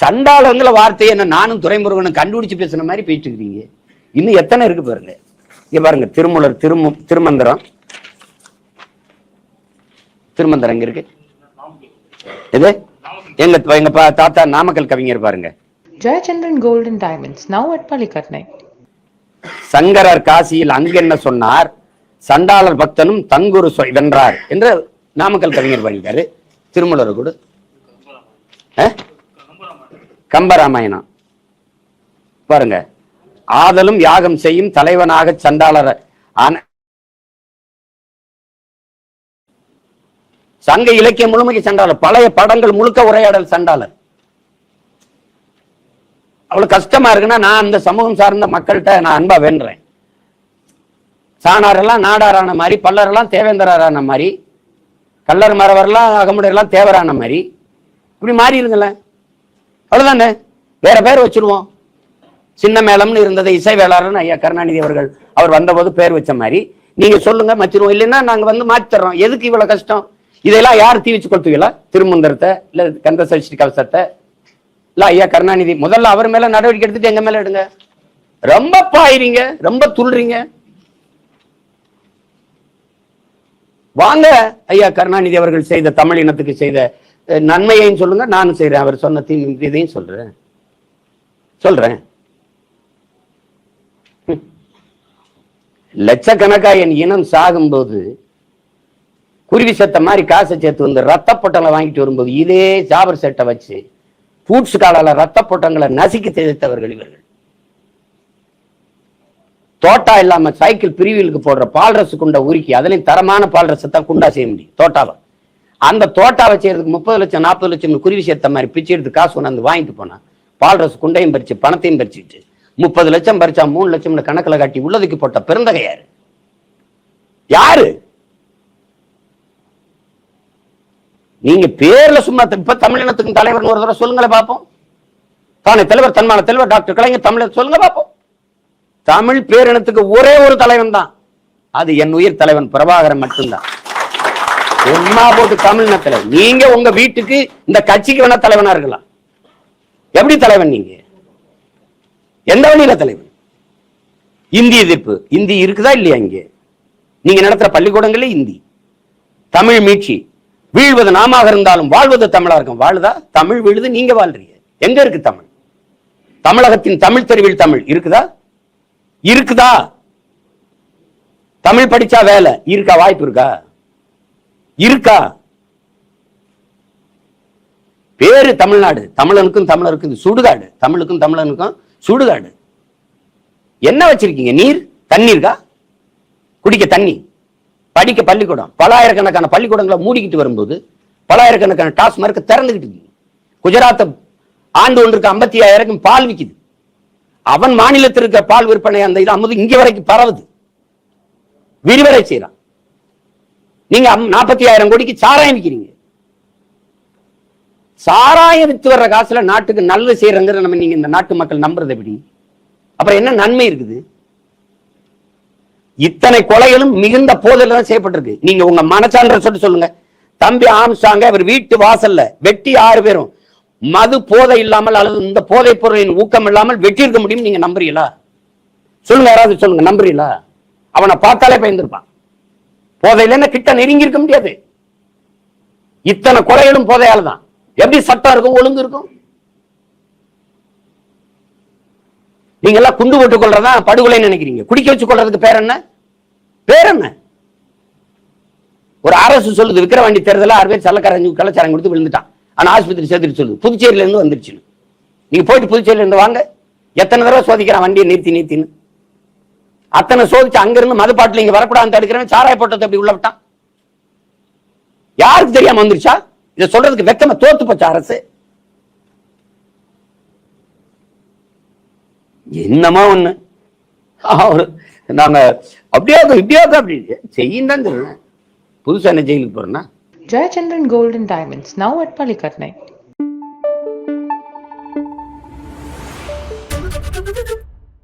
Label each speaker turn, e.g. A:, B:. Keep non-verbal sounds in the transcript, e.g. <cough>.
A: சண்டாளங்கிற வார்த்தையை என்ன நானும் துறைமுருகனும் கண்டுபிடிச்சு பேசுன மாதிரி பேசிட்டு இருக்கீங்க இன்னும் எத்தனை இருக்கு பாருங்க. இங்க பாருங்க திருமூலர் திருமு திருமந்திரம். திருமந்திரம் எங்க இருக்கு? இது எங்க எங்க பா- தாத்தா நாமக்கல் கவிஞர் பாருங்க.
B: Gold and Diamonds, now at Palikatnai.
A: சங்கரர் காசியில் அங்கு என்ன சொன்னார்? சண்டாளர் பக்தனும் தங்குரு வென்றார். என்று நாமக்கல் கவிஞர் பண்ணிட்டாரு திருமூலர் கூட? கம்பராமாயணம் பாருங்க. ஆதலும் யாகம் செய்யும் தலைவனாக சண்டாளர் ஆன சங்க இலக்கியம் முழுமைக்கு சண்டாளர் பழைய படங்கள் முழுக்க உரையாடல் சண்டாளர். அவ்வளவு கஷ்டமா இருக்குன்னா நான் அந்த சமூகம் சார்ந்த மக்கள்கிட்ட நான் அன்பா வேண்டுறேன். சாணாரெல்லாம் நாடாரான மாதிரி பல்லரெல்லாம் தேவேந்திரரான மாதிரி கல்லர் மரவரெல்லாம் அகமுடையெல்லாம் தேவரான மாதிரி. இப்படி மாறி இருங்களேன். அவ்வளவுதானே? வேற பேர் வச்சிருவோம். சின்ன மேளம்னு இருந்தது இசை வேளாளர்னு ஐயா கருணாநிதி அவர்கள். அவர் வந்தபோது பேர் வச்ச மாதிரி. நீங்க சொல்லுங்க மச்சிருவோம். இல்லைன்னா நாங்க வந்து மாத்திடுறோம் தர்றோம் எதுக்கு இவ்வளவு கஷ்டம்? இதெல்லாம் யார் தீ வச்சு கொடுத்துவீங்களா திருமந்திரத்தை இல்ல கந்த சஷ்டி கவசத்தை? இல்ல ஐயா கருணாநிதி முதல்ல அவர் மேல நடவடிக்கை எடுத்துட்டு எங்க மேல எடுங்க. ரொம்ப பாயிறீங்க ரொம்ப துள்றீங்க. வாங்க ஐயா கருணாநிதி அவர்கள் செய்த தமிழ் இனத்துக்கு செய்த நன்மையையும் சொல்லுங்க நானும் செய்கிறேன் அவர் சொன்ன தீ இதையும் சொல்றேன். சொல்றேன். ஹம். <laughs> லட்சக்கணக்கா என் இனம் சாகும்போது குருவி செத்த மாதிரி காசை சேர்த்து வந்து ரத்த பொட்டங்களை வாங்கிட்டு வரும்போது இதே ஜாபர் செட்டை வச்சு பூட்ஸ் காலால ரத்த பொட்டங்களை நசுக்கி தெளித்தவர்கள் இவர்கள். தோட்டா இல்லாம சைக்கிள் பிரிவிலுக்கு போடுற பால் ரசு குண்டை உருக்கி அதுலயும் தரமான பால் ரசத்தை குண்டா செய்ய முடியும் தோட்டாவை. அந்த தோட்டாவை செய்யறதுக்கு முப்பது லட்சம் நாற்பது லட்சம் குருவி சேர்த்த மாதிரி பிச்சை எடுத்து காசு கொண்டாந்து வாங்கிட்டு போனான் பால் ரசு குண்டையும் பறிச்சு பணத்தையும் பறிச்சுட்டு முப்பது லட்சம் பறிச்சா மூணு லட்சம்னு கணக்கில் காட்டி உள்ளதுக்கு போட்ட பெருந்தகை யாரு? யாரு? நீங்க பேர்ல சும்மா இப்ப தமிழினத்துக்கும் தலைவர் ஒரு தடவை சொல்லுங்களேன் பார்ப்போம் தானே தலைவர் தன்மான தலைவர் டாக்டர் கலைஞர் தமிழர் சொல்லுங்க பார்ப்போம் தமிழ் பேரினத்துக்கு ஒரே ஒரு தலைவன் தான் அது என் உயிர் தலைவன் பிரபாகரன் மட்டும்தான். சும்மா போட்டு நீங்க உங்க வீட்டுக்கு இந்த கட்சிக்கு வேணா தலைவனா இருக்கலாம். எப்படி தலைவன் நீங்க? எந்த வழியில தலைவன்? இந்தி எதிர்ப்பு. இந்தி இருக்குதா இல்லையா இங்க? நீங்க நடத்துற பள்ளிக்கூடங்களே இந்தி. தமிழ் மீட்சி. வீழ்வது நாமாக இருந்தாலும் வாழ்வது தமிழா இருக்கும். வாழுதா? தமிழ் விழுது நீங்க வாழ்றீங்க. எங்க இருக்கு தமிழ்? தமிழகத்தின் தமிழ் தெருவில் தமிழ் இருக்குதா? இருக்குதா? தமிழ் படிச்சா வேலை. இருக்கா? வாய்ப்பு இருக்கா? இருக்கா? பேரு தமிழ்நாடு. தமிழனுக்கும் தமிழருக்கும் சுடுகாடு. தமிழுக்கும் தமிழனுக்கும் சுடுகாடு. என்ன வச்சிருக்கீங்க? நீர்? தண்ணீர்கா குடிக்க தண்ணி. படிக்க பள்ளிக்கூடம். பலாயிரக்கணக்கான பள்ளிக்கூடங்களை மூடிக்கிட்டு வரும்போது பலாயிரக்கணக்கான டாஸ்மார்க் திறந்துக்கிட்டு இருக்கு குஜராத்தை ஆண்டு ஒன்றுக்கு ஐம்பத்தி ஆயிரம் பால் விக்குது. அவன் மாநிலத்திற்கு பால் விற்பனை அந்த இது அமுது இங்கே வரைக்கும் பரவுது. விரிவடை செய்யறான். நீங்க நாற்பத்தி ஆயிரம் கோடிக்கு சாராயம் விற்கிறீங்க சாராயம் வித்து வர்ற காசுல நாட்டுக்கு நல்லது செய்யறங்கிற நம்ம நீங்க இந்த நாட்டு மக்கள் நம்புறது எப்படி அப்புறம் என்ன நன்மை இருக்குது? இத்தனை கொலைகளும் மிகுந்த போதில் தான் செய்யப்பட்டிருக்கு. நீங்க உங்க மனசான்ற சொல்லிட்டு சொல்லுங்க. தம்பி ஆம்சாங்க இவர் வீட்டு வாசல்ல வெட்டி ஆறு பேரும். மது போதை இல்லாமல் அல்லது இந்த போதைப் பொருளின் ஊக்கம் இல்லாமல் வெட்டி இருக்க முடியும் நீங்க நம்புறீங்களா? சொல்லுங்க யாராவது சொல்லுங்க நம்புறீங்களா? அவனை பார்த்தாலே பயந்துருப்பான். போதை இல்லைன்னா கிட்ட நெருங்கி இருக்க முடியாது. இத்தனை குறைகளும் போதையால தான் எப்படி சட்டம் இருக்கும் ஒழுங்கு இருக்கும்? நீங்க எல்லாம் குண்டு போட்டுக் கொள்றதா படுகொலைன்னு நினைக்கிறீங்க. குடிக்க வச்சு கொள்றதுக்கு பேர் என்ன? பேர் என்ன? ஒரு அரசு சொல்லுது விக்கிரவாண்டி தேர்தல ஆறு பேர் சல்லக்காரங்க கலாச்சாரம் கொடுத்து விழுந்துட்டான். ஆனா ஆஸ்பத்திரி சேர்த்துட்டு சொல்லுது. புதுச்சேரியில இருந்து வந்துருச்சு நீங்க போயிட்டு புதுச்சேரியில இருந்து வாங்க. எத்தனை தடவை சோதிக்கிறான் வண்டியை நிறுத்தி நிறுத்தின்னு. அத்தனை சோதிச்சு அங்க இருந்து மதுப்பாட்டில் இங்க வரக்கூடாது தடுக்கிறவன் சாராய போட்டத்தை அப்படி உள்ள விட்டான்? யாருக்கு தெரியாம வந்துருச்சா? இதை சொல்றதுக்கு வெக்கமா தோத்து போச்சா அரசு. என்னமோ ஒண்ணு. அவரு நாங்க அப்படியே இப்படியே அப்படி செய்யும் தான் சொல்றேன். புதுசா என்ன ஜெயிலுக்கு போறேன்னா?
B: Jayachandran Gold and Diamonds, now at Palikatnai.